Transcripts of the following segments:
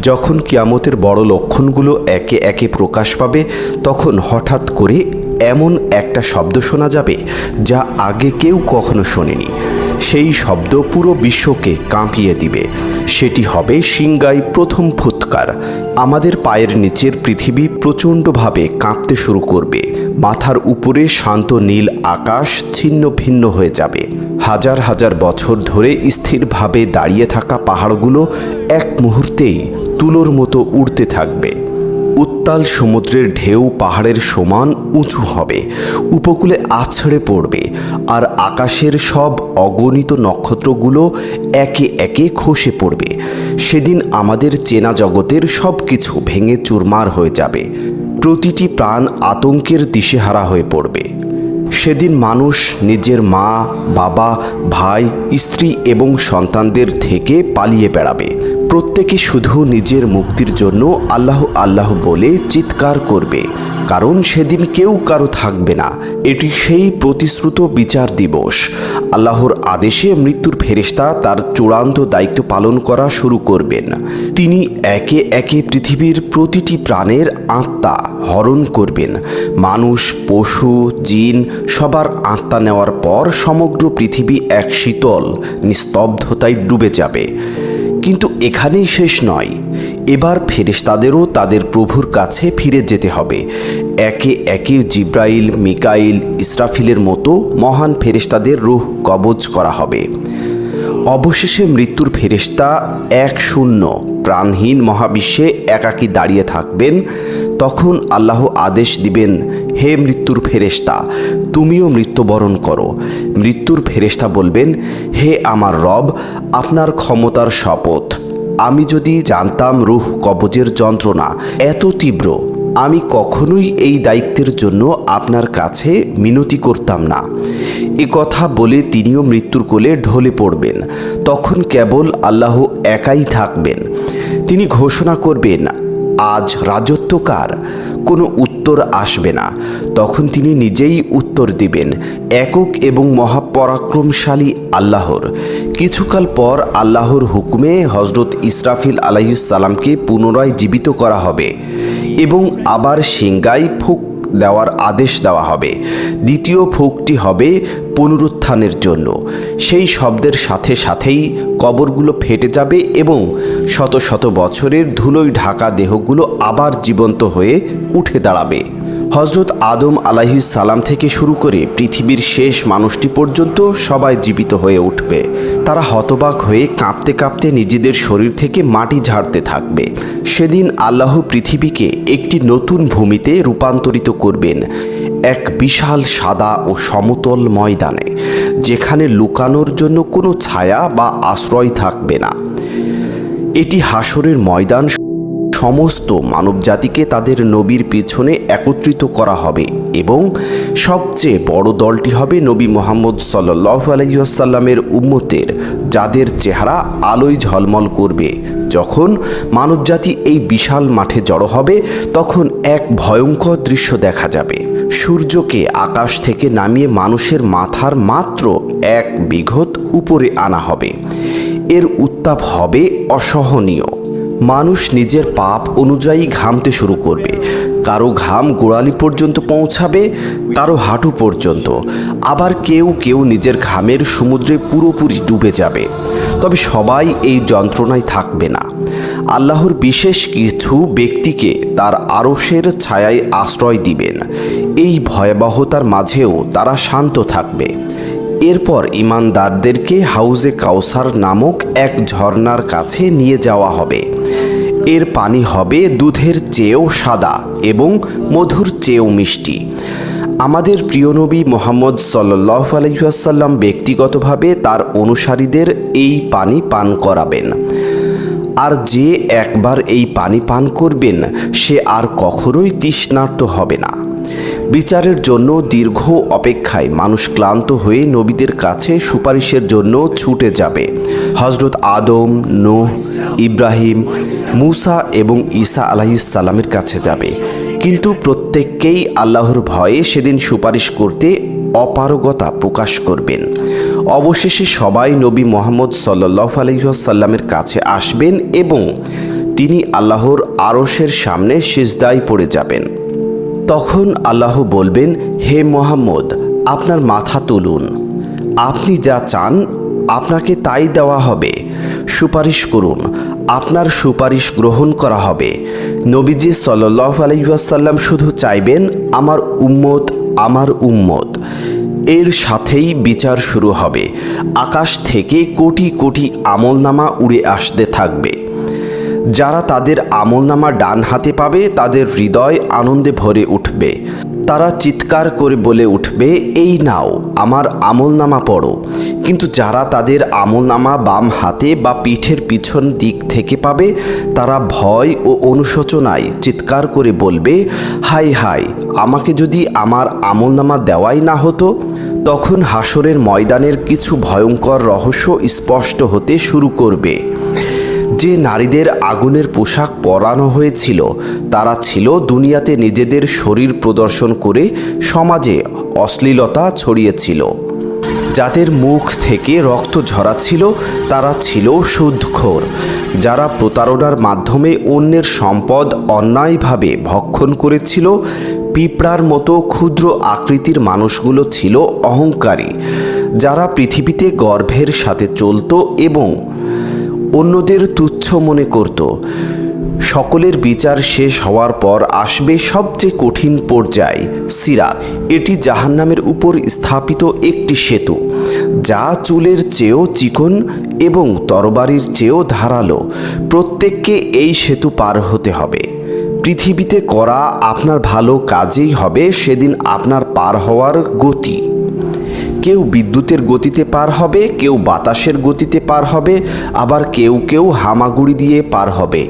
যখন কিয়ামতের বড় লক্ষণগুলো একে একে প্রকাশ পাবে, তখন হঠাৎ করে এমন একটা শব্দ শোনা যাবে যা আগে কেউ কখনো শোনেনি। সেই শব্দ পুরো বিশ্বকে কাঁপিয়ে দিবে। সেটি হবে সিংগাই প্রথম ফুৎকার। আমাদের পায়ের নিচের পৃথিবী প্রচণ্ডভাবে কাঁপতে শুরু করবে। মাথার উপরে শান্ত নীল আকাশ ছিন্ন ভিন্ন হয়ে যাবে। হাজার হাজার বছর ধরে স্থিরভাবে দাঁড়িয়ে থাকা পাহাড়গুলো এক মুহূর্তেই তুলোর মতো উড়তে থাকবে। উত্তাল সমুদ্রের ঢেউ পাহাড়ের সমান উঁচু হবে। উপকূলে আছড়ে পড়বে আর আকাশের সব অগণিত নক্ষত্রগুলো একে একে খসে পড়বে। সেদিন আমাদের চেনা জগতের সব কিছু ভেঙে চুরমার হয়ে যাবে। প্রতিটি প্রাণ আতঙ্কের দিশেহারা হয়ে পড়বে। সেদিন মানুষ নিজের মা, বাবা, ভাই, স্ত্রী এবং সন্তানদের থেকে পালিয়ে বেড়াবে। প্রত্যেকে শুধু নিজের মুক্তির জন্য আল্লাহ আল্লাহ বলে চিৎকার করবে, কারণ সেদিন কেউ কারও থাকবে না। এটি সেই প্রতিশ্রুত বিচার দিবস। আল্লাহর আদেশে মৃত্যুর ফেরেশতা তার চূড়ান্ত দায়িত্ব পালন করা শুরু করবেন। তিনি একে একে পৃথিবীর প্রতিটি প্রাণের আত্মা হরণ করবেন। মানুষ, পশু, জিন সবার আত্মা নেওয়ার পর সমগ্র পৃথিবী এক শীতল, নিস্তব্ধতায় ডুবে যাবে। কিন্তু এখানেই শেষ নয়। এবার ফেরেশতাদেরও তাদের প্রভুর কাছে ফিরে যেতে হবে। একে একে জিব্রাইল, মিকাইল, ইসরাফিলের মতো মহান ফেরেশতাদের রুহ কবজ করা হবে। অবশেষে মৃত্যুর ফেরেশতা এক শূন্য প্রাণহীন মহাবিশ্বে একাকী দাঁড়িয়ে থাকবেন। তখন আল্লাহ আদেশ দিবেন, হে মৃত্যুর ফেরেশতা, তুমিও মৃত্যুবরণ করো। মৃত্যুর ফেরেশতা বলবেন, হে আমার রব, আপনার ক্ষমতার শপথ। আমি যদি জানতাম রুহ কবজের যন্ত্রণা এত তীব্র আমি কখনোই এই দায়িত্বের জন্য আপনার কাছে মিনতি করতাম না। এ কথা বলে তিনিও মৃত্যুর কোলে ঢলে পড়বেন। তখন কেবল আল্লাহ একাই থাকবেন। তিনি ঘোষণা করবেন, আজ রাজত্বকার কোনো উত্তর আসবে না। তখন তিনি নিজেই উত্তর দিবেন, একক এবং মহাপরাক্রমশালী আল্লাহর। কিছুকাল পর আল্লাহর হুকুমে হজরত ইসরাফিল আলাইসাল্লামকে পুনরায় জীবিত করা হবে। এবং আবার সিংগাই ফুক দেওয়ার আদেশ দেওয়া হবে। দ্বিতীয় ফুকটি হবে পুনরুত্থানের জন্য। সেই শব্দের সাথে সাথেই কবরগুলো ফেটে যাবে এবং শত শত বছরের ধুলোয় ঢাকা দেহগুলো আবার জীবন্ত হয়ে উঠে দাঁড়াবে। হজরত আদম আলাহি সালাম থেকে শুরু করে পৃথিবীর শেষ মানুষটি পর্যন্ত সবাই জীবিত হয়ে উঠবে। তারা হতবাক হয়ে কাঁপতে কাঁপতে নিজেদের শরীর থেকে মাটি ঝাড়তে থাকবে। সেদিন আল্লাহ পৃথিবীকে একটি নতুন ভূমিতে রূপান্তরিত করবেন, এক বিশাল সাদা ও সমতল ময়দানে, যেখানে লুকানোর জন্য কোনো ছায়া বা আশ্রয় থাকবে না। এটি হাসরের ময়দান সমস্ত মানবজাতিকে তাদের নবীর পেছনে একত্রিত করা হবে এবং সবচেয়ে বড় দলটি হবে নবী মোহাম্মদ সাল্লাহ আলহিহাসাল্লামের উম্মতের, যাদের চেহারা আলোয় ঝলমল করবে। যখন মানবজাতি এই বিশাল মাঠে জড়ো হবে, তখন এক ভয়ঙ্কর দৃশ্য দেখা যাবে। সূর্যকে আকাশ থেকে নামিয়ে মানুষের মাথার মাত্র এক বিঘত উপরে আনা হবে। এর উত্তাপ হবে অসহনীয়। মানুষ নিজের পাপ অনুযায়ী ঘামতে শুরু করবে। কারও ঘাম গোড়ালি পর্যন্ত পৌঁছাবে কারও হাঁটু পর্যন্ত। আবার কেউ কেউ নিজের ঘামের সমুদ্রে পুরোপুরি ডুবে যাবে। তবে সবাই এই যন্ত্রণায় থাকবে না। আল্লাহর বিশেষ কিছু ব্যক্তিকে তার আরসের ছায়ায় আশ্রয় দিবেন। এই ভয়াবহতার মাঝেও তারা শান্ত থাকবে। এরপর ইমানদারদেরকে হাউজে কাউসার নামক এক ঝর্ণার কাছে নিয়ে যাওয়া হবে। এর পানি হবে দুধের চেয়েও সাদা এবং মধুর চেয়েও মিষ্টি। আমাদের প্রিয় নবী মোহাম্মদ সাল্লাহ আলহিহাসাল্লাম ব্যক্তিগতভাবে তার অনুসারীদের এই পানি পান করাবেন। আর যে একবার এই পানি পান করবেন, সে আর কখনোই তৃষ্ণার্ত হবে না। বিচারের জন্য দীর্ঘ অপেক্ষায় মানুষ ক্লান্ত হয়ে নবীদের কাছে সুপারিশের জন্য ছুটে যাবে। হজরত আদম, নোহ, ইব্রাহিম, মুসা এবং ঈসা আলাহিসাল্লামের কাছে যাবে। কিন্তু প্রত্যেককেই আল্লাহর ভয়ে সেদিন সুপারিশ করতে অপারগতা প্রকাশ করবেন। অবশেষে সবাই নবী মোহাম্মদ সাল্লাহ আলহিহাসাল্লামের কাছে আসবেন এবং তিনি আল্লাহর আরশের সামনে সিজদায় পড়ে যাবেন। তখন আল্লাহ বলবেন, হে মোহাম্মদ, আপনার মাথা তুলুন। আপনি যা চান, আপনাকে তাই দেওয়া হবে। সুপারিশ করুন, আপনার সুপারিশ গ্রহণ করা হবে। নবীজি সাল্লাহ আলাইসাল্লাম শুধু চাইবেন, আমার উম্মত আমার উম্মত। এর সাথেই বিচার শুরু হবে। আকাশ থেকে কোটি কোটি আমলনামা উড়ে আসতে থাকবে। যারা তাদের আমলনামা ডান হাতে পাবে, তাদের হৃদয় আনন্দে ভরে উঠবে। তারা চিৎকার করে বলে উঠবে, এই নাও, আমার আমলনামা পড়ো। কিন্তু যারা তাদের আমলনামা বাম হাতে বা পিঠের পিছন দিক থেকে পাবে, তারা ভয় ও অনুশোচনায় চিৎকার করে বলবে হাই হাই আমাকে যদি আমার আমলনামা দেওয়াই না হতো? তখন হাসরের ময়দানের কিছু ভয়ঙ্কর রহস্য স্পষ্ট হতে শুরু করবে। যে নারীদের আগুনের পোশাক পরানো হয়েছিল, তারা ছিল দুনিয়াতে নিজেদের শরীর প্রদর্শন করে সমাজে অশ্লীলতা ছড়িয়েছিল। যাদের মুখ থেকে রক্ত ঝরাচ্ছিল, তারা ছিল সুদখোর, যারা প্রতারণার মাধ্যমে অন্যের সম্পদ অন্যায়ভাবে ভক্ষণ করেছিল। পিঁপড়ার মতো ক্ষুদ্র আকৃতির মানুষগুলো ছিল অহংকারী, যারা পৃথিবীতে গর্ভের সাথে চলতো এবং অন্যদের তুচ্ছ মনে করত। সকলের বিচার শেষ হওয়ার পর আসবে সবচেয়ে কঠিন পর্যায় সিরাত এটি জাহান্নামের উপর স্থাপিত একটি সেতু, যা চুলের চেয়েও চিকন এবং তরবারির চেয়েও ধারালো। প্রত্যেককে এই সেতু পার হতে হবে। পৃথিবীতে করা আপনার ভালো কাজেই হবে, সেদিন আপনার পার হওয়ার গতি। কেউ বিদ্যুতের গতিতে পার হবে, কেউ বাতাসের গতিতে পার হবে, আবার কেউ কেউ হামাগুড়ি দিয়ে পার হবে।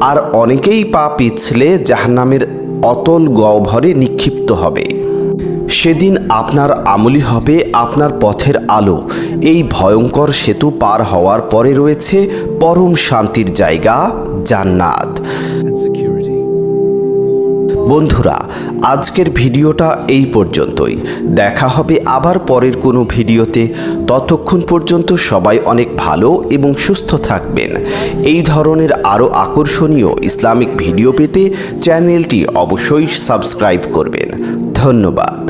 আর অনেকেই পা পিছলে জাহান্নামের অতল গহ্বরে নিক্ষিপ্ত হবে। সেদিন আপনার আমলি হবে আপনার পথের আলো। এই ভয়ঙ্কর সেতু পার হওয়ার পরে রয়েছে পরম শান্তির জায়গা, জান্নাত. বন্ধুরা, আজকের ভিডিওটা এই পর্যন্তই। দেখা হবে আবার পরের কোনো ভিডিওতে। ততক্ষণ পর্যন্ত সবাই অনেক ভালো এবং সুস্থ থাকবেন। এই ধরনের আরও আকর্ষণীয় ইসলামিক ভিডিও পেতে চ্যানেলটি অবশ্যই সাবস্ক্রাইব করবেন। ধন্যবাদ।